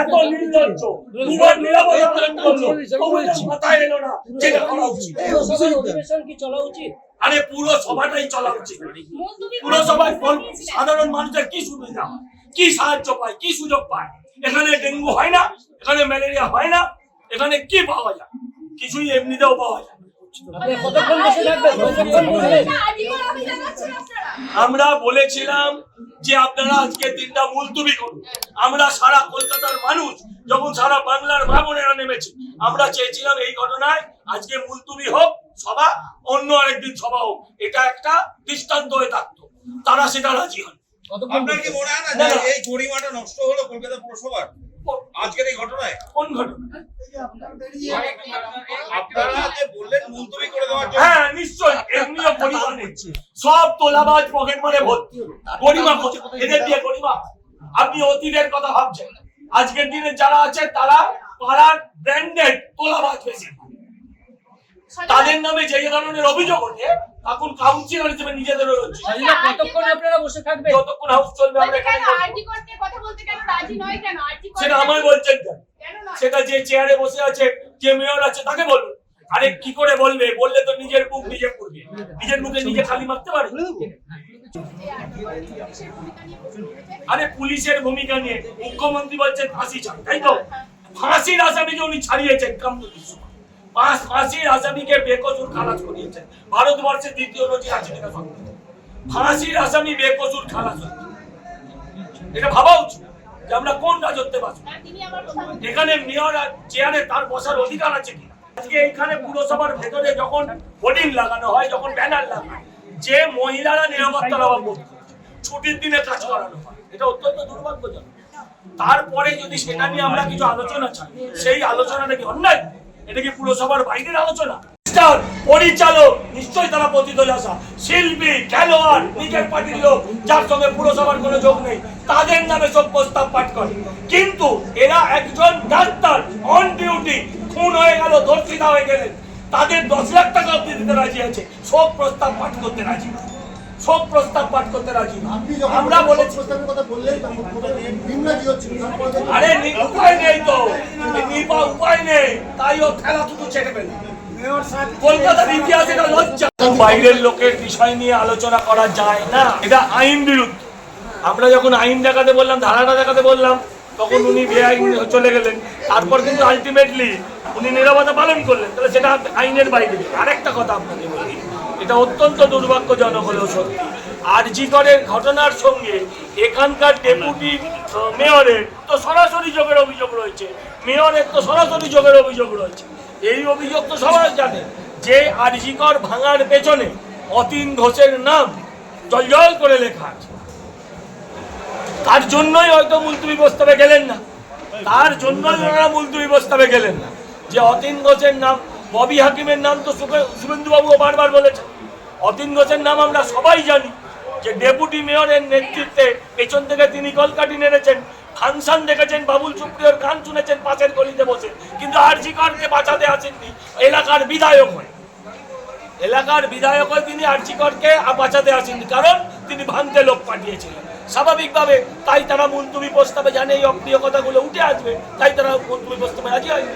এত নির্লজ্জ। দুবার নিরাপত্তা পালন করল। তোমাদের মাথায় এলো না। যেটা করা উচিত। অধিবেশন কি চলা উচিত? আরে পুরো সভাটাই চলা উচিত। পুরসভায় কোন সাধারণ মানুষের কি সুবিধা? কি সাহায্য পায়? কি সুযোগ পায়? এখানে ডেঙ্গু হয় না? এখানে ম্যালেরিয়া হয় না? এখানে কি পাওয়া যায়? কিছুই এমনিতেও পাওয়া যায় আমরা বলেছিলাম যে আপনারা আজকে দিনটা মুলতুবি করুন। আমরা সারা কলকাতার মানুষ যখন সারা বাংলার ভাগনেরা নেমেছে আমরা চেয়েছিলাম এই ঘটনায় আজকে মুলতুবি হোক সভা অন্য আরেকদিন সভা হোক। এটা একটা দৃষ্টান্ত হয়ে থাকতো। তারা সেটা রাজি হন আপনার কি মনে হয় না না, যে না। এই গরিমাটা নষ্ট হলো কলকাতা পুরসভার? আজকের এই ঘটনায়? কোন ঘটনা? আপনারা যে বললেন মুলতবি করে দেওয়ার জন্য। হ্যাঁ নিশ্চয় এমনিও পরিমাণ নিচ্ছে। সব তোলাবাজ পকেট মারে ভর্তি গরিমা এদের দিয়ে গরিমা। আপনি অতীতের কথা ভাবছেন। আজকের দিনে যারা আছে তারা পাড়ার ব্র্যান্ডেড তোলাবাজ বেশি তাদের নামে যে ধরনের অভিযোগ ওঠে তখন কাউন্সিলর হিসেবে নিজেদেরও রয়েছে কতক্ষণ আপনারা বসে থাকবেন? যতক্ষণ হাউস চলবে আমরা এখানে বসবো। সেটা আমায় বলছেন কেন? সেটা যে চেয়ারে বসে আছে যে মেয়র আছে তাকে বলুন। আরে কি করে বলবে? বললে তো নিজের মুখ নিজে পড়বে। নিজের মুখে নিজে খালি মারতে পারে। আরে পুলিশের ভূমিকা নিয়ে মুখ্যমন্ত্রী বলছেন ফাঁসি চান তাই তো? ফাঁসির আসামি আসামিকে উনি ছাড়িয়েছেন কামরুল ইসলাম পাঁচ আসামিকে বেকসুর খালাস ভারতবর্ষের দ্বিতীয় আসামি বেকসুর খালাস এটা ভাবা উচিত যে আমরা কোন রাজত্বে এখানে মেয়র চেয়ারে তার বসার অধিকার আছে কিনা? আজকে এখানে পুরসভার ভেতরে যখন হোর্ডিং লাগানো হয়, যখন ব্যানার লাগানো যে মহিলারা বোধ ছুটির দিনে কাজ করানো হয়, এটা অত্যন্ত দুর্ভাগ্যজনক। তারপরে যদি সেটা নিয়ে আমরা কিছু আলোচনা চাই, সেই আলোচনাটা কি অন্যায়? এটা কি পুরসভার বাইরের আলোচনা। স্টার পরিচালক নিশ্চয়ই তারা পতিত আসা শিল্পী খেলোয়াড় নিজের পার্টির লোক যার সঙ্গে পুরসভার কোনো যোগ নেই তাদের নামে সব প্রস্তাব পাঠ করে। কিন্তু এরা একজন ডাক্তার অন ডিউটি খুন হয়ে গেল ধর্ষিতা হয়ে গেলেন। তাদের দশ লাখ টাকা অব্দি দিতে রাজি আছে। সব প্রস্তাব পাঠ করতে রাজি। না। সব প্রস্তাব পাঠ করতে রাজি। না। আমরা বলেছি আরে উপায় নেই তো। তাই ও খেলা শুধু ছেড়ে বাইরের লোকের বিষয় নিয়ে আলোচনা করা যায় না। এটা আইন বিরুদ্ধ। আমরা যখন আইন দেখাতে বললাম, ধারাটা দেখাতে বললাম, তখন উনি বেআইন চলে গেলেন। তারপর কিন্তু আলটিমেটলি উনি নিরবতা পালন করলেন। তাহলে সেটা আইনের বাইরে। আরেকটা কথা আপনাকে বলি। এটা অত্যন্ত দুর্ভাগ্যজনক হলেও সত্যি। আরজি করের ঘটনার সঙ্গে এখানকার ডেপুটি মেয়রের তো সরাসরি যোগের অভিযোগ রয়েছে। মেয়রের তো সরাসরি যোগের অভিযোগ রয়েছে। এই অভিযোগ তো সবাই জানে যে আরজিকর ভাঙার পেছনে অতীন ঘোষের নাম জল করে লেখা আছে। তার জন্যই হয়তো মুলতুবি প্রস্তাবে গেলেন না। তার জন্যই ওনারা মুলতুবি প্রস্তাবে গেলেন না। যে অতীন ঘোষের নাম, ববি হাকিমের নাম তো শুভেন্দু বাবুও বারবার বলেছেন। অতীন ঘোষের নাম আমরা সবাই জানি। যে ডেপুটি মেয়রের নেতৃত্বে পেছন থেকে তিনি কলকাটি নেড়েছেন ফাংশন দেখেছেন, বাবুল সুপ্রিয়র গান শুনেছেন, পাশের গলিতে বসে। কিন্তু আরজি করকে বাঁচাতে আসেননি, এলাকার বিধায়ক হয়ে। এলাকার বিধায়ক হয়ে তিনি আর্চিকরকে বাঁচাতে আসেননি, কারণ তিনি ভাঙতে লোক পাঠিয়েছিলেন। স্বাভাবিকভাবে তাই তারা মুলতুবি প্রস্তাবে জানে এই অপ্রিয় কথাগুলো উঠে আসবে, তাই তারা মুলতুবি প্রস্তাবে রাজি হয়